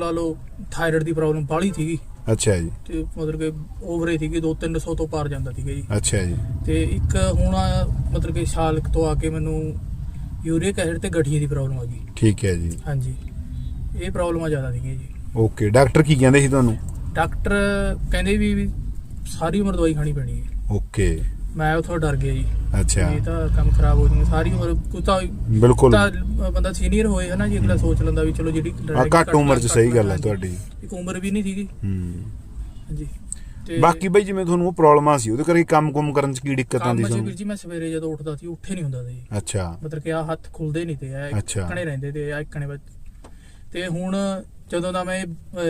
ਲਾ ਲਓ ਥਾਇਰਾਇਡ ਦੀ ਪ੍ਰੋਬਲਮ ਬਾਹਲੀ ਸੀਗੀ। ਅੱਛਾ ਜੀ। ਤੇ ਮਤਲਬ ਕਿ ਓਵਰੇ ਸੀਗੀ 2-300 ਤੋਂ ਪਾਰ ਜਾਂਦਾ ਸੀਗਾ ਜੀ। ਅੱਛਾ ਜੀ। ਤੇ ਇੱਕ ਹੁਣ ਆ, ਮਤਲਬ ਕਿ ਸਾਲ ਕੁ ਤੋਂ ਆ ਕੇ ਮੈਨੂੰ ਯੂਰੀਕ ਐਸਿਡ ਤੇ ਗਠੀਏ ਦੀ ਪ੍ਰੋਬਲਮ ਆ ਗਈ। ਠੀਕ ਹੈ ਜੀ। ਹਾਂਜੀ। ਇਹ ਪ੍ਰੋਬਲਮਾਂ ਜ਼ਿਆਦਾ ਸੀਗੀਆਂ ਜੀ। ਓਕੇ ਡਾਕਟਰ ਕੀ ਕਹਿੰਦੇ ਸੀ ਤੁਹਾਨੂੰ? ਡਾਕਟਰ ਕਹਿੰਦੇ ਵੀ ਵੀ ਸਾਰੀ ਉਮਰ ਦਵਾਈ ਖਾਣੀ ਪੈਣੀ ਹੈ। ਓਕੇ ਮੈਂ ਉਥੋਂ ਡਰ ਗਿਆ ਜੀ। ਅੱਛਾ। ਇਹ ਤਾਂ ਕੰਮ ਖਰਾਬ ਹੋ ਜੂਗਾ ਸਾਰੀ ਉਮਰ ਤਾਂ ਬਿਲਕੁਲ। ਤਾਂ ਬੰਦਾ ਸੀਨੀਅਰ ਹੋਏ ਹਨਾ ਜੀ ਅਗਲਾ ਸੋਚ ਲੈਂਦਾ ਵੀ ਚਲੋ ਜਿਹੜੀ ਆ ਘੱਟ ਉਮਰ 'ਚ ਸਹੀ ਗੱਲ ਹੈ। ਤੁਹਾਡੀ। ਇੱਕ ਉਮਰ ਵੀ ਨਹੀਂ ਸੀਗੀ। ਹੂੰ। ਤੇ ਬਾਕੀ ਬਈ ਜਿਵੇਂ ਤੁਹਾਨੂੰ ਉਹ ਪ੍ਰੋਬਲਮਾਂ ਸੀ ਉਹਦੇ ਕਰਕੇ ਕੰਮ ਕੁਮ ਕਰਨ 'ਚ ਕੀ ਦਿੱਕਤ ਆਉਂਦੀ ਸੀ? ਤੁਹਾਨੂੰ ਜੀ ਮੈਂ ਸਵੇਰੇ ਜਦੋਂ ਉੱਠਦਾ ਸੀ ਉੱਠੇ ਨਹੀਂ ਹੁੰਦਾ ਸੀ। ਅੱਛਾ। ਮਤਲਬ ਕਿ ਆ ਹੱਥ ਖੁੱਲਦੇ ਨਹੀਂ ਤੇ ਆ। ਇੱਕਣੇ ਰਹਿੰਦੇ ਤੇ ਆ ਇੱਕਣੇ ਵਿੱਚ ਤੇ ਹੁਣ ਜਦੋਂ ਦਾ ਮੈਂ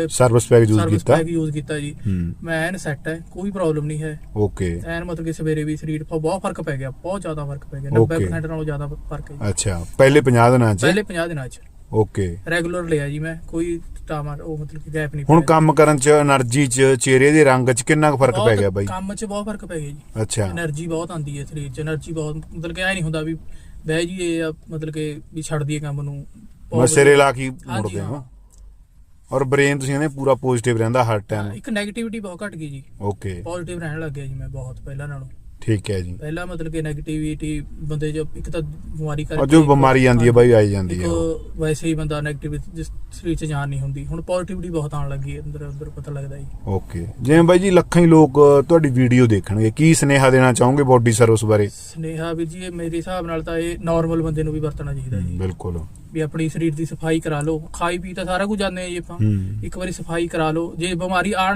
ਸਰਵਿਸ ਪੈਕ ਯੂਜ਼ ਕੀਤਾ? ਸਰਵਿਸ ਪੈਕ ਯੂਜ਼ ਕੀਤਾ ਜੀ ਮੈਂ ਐਨ ਸੈੱਟ ਹੈ ਕੋਈ ਪ੍ਰੋਬਲਮ ਨਹੀਂ ਹੈ। ਓਕੇ ਐਨ ਮਤਲਬ ਕਿ ਸਵੇਰੇ ਵੀ ਸਰੀਰ 'ਤੇ ਬਹੁਤ ਫ਼ਰਕ ਪੈ ਗਿਆ ਬਹੁਤ ਜ਼ਿਆਦਾ ਫ਼ਰਕ ਪੈ ਗਿਆ 90% ਨਾਲੋਂ ਜ਼ਿਆਦਾ ਫ਼ਰਕ ਹੈ ਅੱਛਾ ਪਹਿਲੇ 50 ਦਿਨਾਂ 'ਚ? ਪਹਿਲੇ 50 ਦਿਨਾਂ 'ਚ। ਓਕੇ ਰੈਗੂਲਰ ਲਿਆ ਜੀ ਮੈਂ ਕੋਈ ਟਾਮਰ ਉਹ ਮਤਲਬ ਕਿ ਗੈਪ ਨਹੀਂ ਹੁਣ ਕੰਮ ਕਰਨ 'ਚ એનર્ਜੀ 'ਚ ਚਿਹਰੇ ਦੇ ਰੰਗ 'ਚ ਕਿੰਨਾ ਫ਼ਰਕ ਪੈ ਗਿਆ ਬਾਈ? ਕੰਮ 'ਚ ਬਹੁਤ ਫ਼ਰਕ ਪੈ ਗਿਆ ਜੀ। ਅੱਛਾ। એનર્ਜੀ ਬਹੁਤ ਆਂਦੀ ਹੈ ਸਰੀਰ 'ਚ એનર્ਜੀ ਬਹੁਤ ਮਤਲਬ ਕਿ ਐ ਨਹੀਂ ਹੁੰਦਾ ਵੀ ਬਹਿ ਜੀਏ ਜਾਂ ਮਤਲਬ ਕਿ ਵੀ ਛੱਡ ਦਈਏ ਕੰਮ ਨੂੰ। ਮਸਰੇ ਲਾ ਕੇ ਮੁੜ ਗਏ ਹਾਂ। ਔਰ ਬ੍ਰੇਨ ਤੁਸੀਂ ਕਹਿੰਦੇ ਪੂਰਾ ਪੋਜ਼ਿਟਿਵ ਰਹਿੰਦਾ ਹਰ ਟਾਈਮ ਇੱਕ 네ਗੇਟਿਵਿਟੀ ਬਹੁਤ ਘਟ ਗਈ ਜੀ। ਓਕੇ ਪੋਜ਼ਿਟਿਵ ਰਹਿਣ ਲੱਗ ਗਿਆ ਜੀ ਮੈਂ ਬਹੁਤ ਪਹਿਲਾਂ ਨਾਲੋਂ। ਠੀਕ ਹੈ ਜੀ। ਪਹਿਲਾਂ ਮਤਲਬ ਕਿ 네ਗੇਟਿਵਿਟੀ ਬੰਦੇ ਜੋ ਇੱਕ ਤਾਂ ਬਿਮਾਰੀ ਕਰਕੇ ਜੋ ਬਿਮਾਰੀ ਆਉਂਦੀ ਹੈ ਬਾਈ ਆਈ ਜਾਂਦੀ ਹੈ ਉਹ। ਇੱਕ ਵੈਸੇ ਹੀ ਬੰਦਾ 네ਗੇਟਿਵ ਜਿਸ ਸਰੀਰ 'ਚ ਜਾਨ ਨਹੀਂ ਹੁੰਦੀ। ਹੁਣ ਪੋਜ਼ਿਟਿਵਿਟੀ ਬਹੁਤ ਆਉਣ ਲੱਗੀ ਹੈ ਅੰਦਰ ਅੰਦਰ ਪਤਾ ਲੱਗਦਾ ਜੀ ਓਕੇ ਜਿਵੇਂ ਬਾਈ ਜੀ ਲੱਖਾਂ ਹੀ ਲੋਕ ਤੁਹਾਡੀ ਵੀਡੀਓ ਦੇਖਣਗੇ। ਕੀ ਸੁਨੇਹਾ ਦੇਣਾ ਚਾਹੋਗੇ ਬੋਡੀ ਸਰਵਿਸ ਬਾਰੇ? ਸਨੇਹਾ ਵੀਰ ਜੀ ਇਹ ਮੇਰੇ ਹਿਸਾਬ ਨਾਲ ਤਾਂ ਇਹ ਨਾਰਮਲ ਬੰਦੇ ਨੂੰ ਵੀ ਵਰਤਣਾ ਚਾਹੀਦਾ ਜੀ। ਬਿਲਕੁਲ। ਵੀ ਆਪਣੀ ਸਰੀਰ ਦੀ ਸਫ਼ਾਈ ਕਰਾ ਲਓ। ਖਾਈ ਪੀ ਤਾਂ ਸਾਰਾ ਕੁਝ ਜਾਂਦੇ ਆ ਜੀ ਆਪਾਂ। ਇੱਕ ਵਾਰੀ ਸਫ਼ਾਈ ਕਰਾ ਲਓ। ਜੇ ਬਿਮਾਰੀ ਆਣ